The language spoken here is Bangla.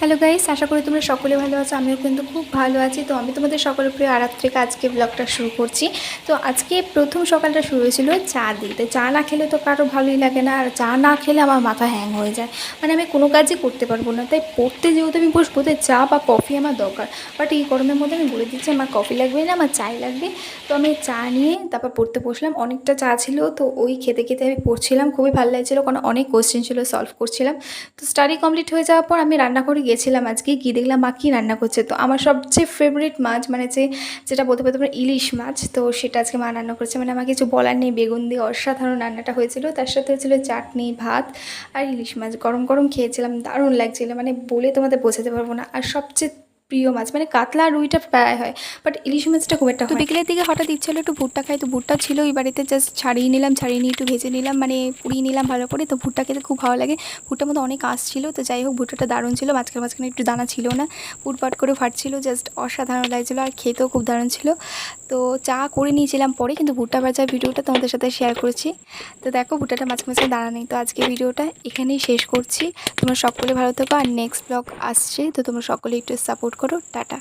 হ্যালো গাইস আশা করি তোমরা সকলে ভালো আছো, আমিও কিন্তু খুব ভালো আছি। তো আমি তোমাদের সকলের প্রিয় আরাত আজকে ব্লগটা শুরু করছি। তো আজকে প্রথম সকালটা শুরু হয়েছিল চা দিয়ে তো চা না খেলে তো কারও ভালোই লাগে না, আর চা না খেলে আমার মাথা হ্যাং হয়ে যায়। মানে আমি কোনো কাজই করতে পারব না। তাই পড়তে যেহেতু আমি বসবো, তাই চা বা কফি আমার দরকার। বাট এই গরমের মধ্যে আমি বলে দিচ্ছি, আমার কফি লাগবে না, আমার চাই লাগবে। তো আমি চা নিয়ে তারপর পড়তে বসলাম। অনেকটা চা ছিল, তো ওই খেতে খেতে আমি পড়ছিলাম। খুবই ভালো লাগছিল, কারণ অনেক কোশ্চেন ছিল সলভ করছিলাম। তো স্টাডি কমপ্লিট হয়ে যাওয়ার পর আমি রান্নাঘরে গেছিলাম আজকে, গিয়ে দেখলাম মা কী রান্না করছে। তো আমার সবচেয়ে ফেভারিট মাছ মানে যে যেটা বলতে পারতে পারো ইলিশ মাছ, তো সেটা আজকে মা রান্না করছে। মানে আমার কিছু বলার নেই, বেগুন দিয়ে অসাধারণ রান্নাটা হয়েছিল। তার সাথে হয়েছিল চাটনি, ভাত আর ইলিশ মাছ। গরম গরম খেয়েছিলাম, দারুণ লাগছিল। মানে বলে তোমাদের বোঝাতে পারব না। আর সবচেয়ে প্রিয় মাছ মানে কাতলা আর রুইটা প্রায় হয় বাট ইলিশ মাছটা খুব একটা তো বিকেলের দিকে হঠাৎ ইচ্ছে হলো একটু ভুট্টা খাই তো ভুট্টা ছিল ওই বাড়িতে জাস্ট ছাড়িয়ে নিলাম ছাড়িয়ে নিয়ে একটু ভেজে নিলাম মানে পুড়িয়ে নিলাম ভালো করে তো ভুট্টা খেতে খুব ভালো লাগে। ভুট্টার মধ্যে অনেক আঁশ ছিল তো যাই হোক ভুট্টাটা দারুণ ছিল মাঝখানে মাঝখানে একটু দানা ছিল না পুটপাট করে ফাটছিল জাস্ট অসাধারণ লাগছিল আর খেতেও খুব দারুণ ছিল। তো চা করে নিয়েছিলাম পরে কিন্তু ভুট্টা ভাজার ভিডিওটা তোমাদের সাথে শেয়ার করেছি। তো দেখো ভুট্টাটা মাঝে মাঝে দাঁড়া নেই তো আজকে ভিডিওটা এখানেই শেষ করছি। তোমরা সকলে ভালো থেকো আর নেক্সট ব্লগ আসছে তো তোমরা সকলে একটু সাপোর্ট করো টাটা।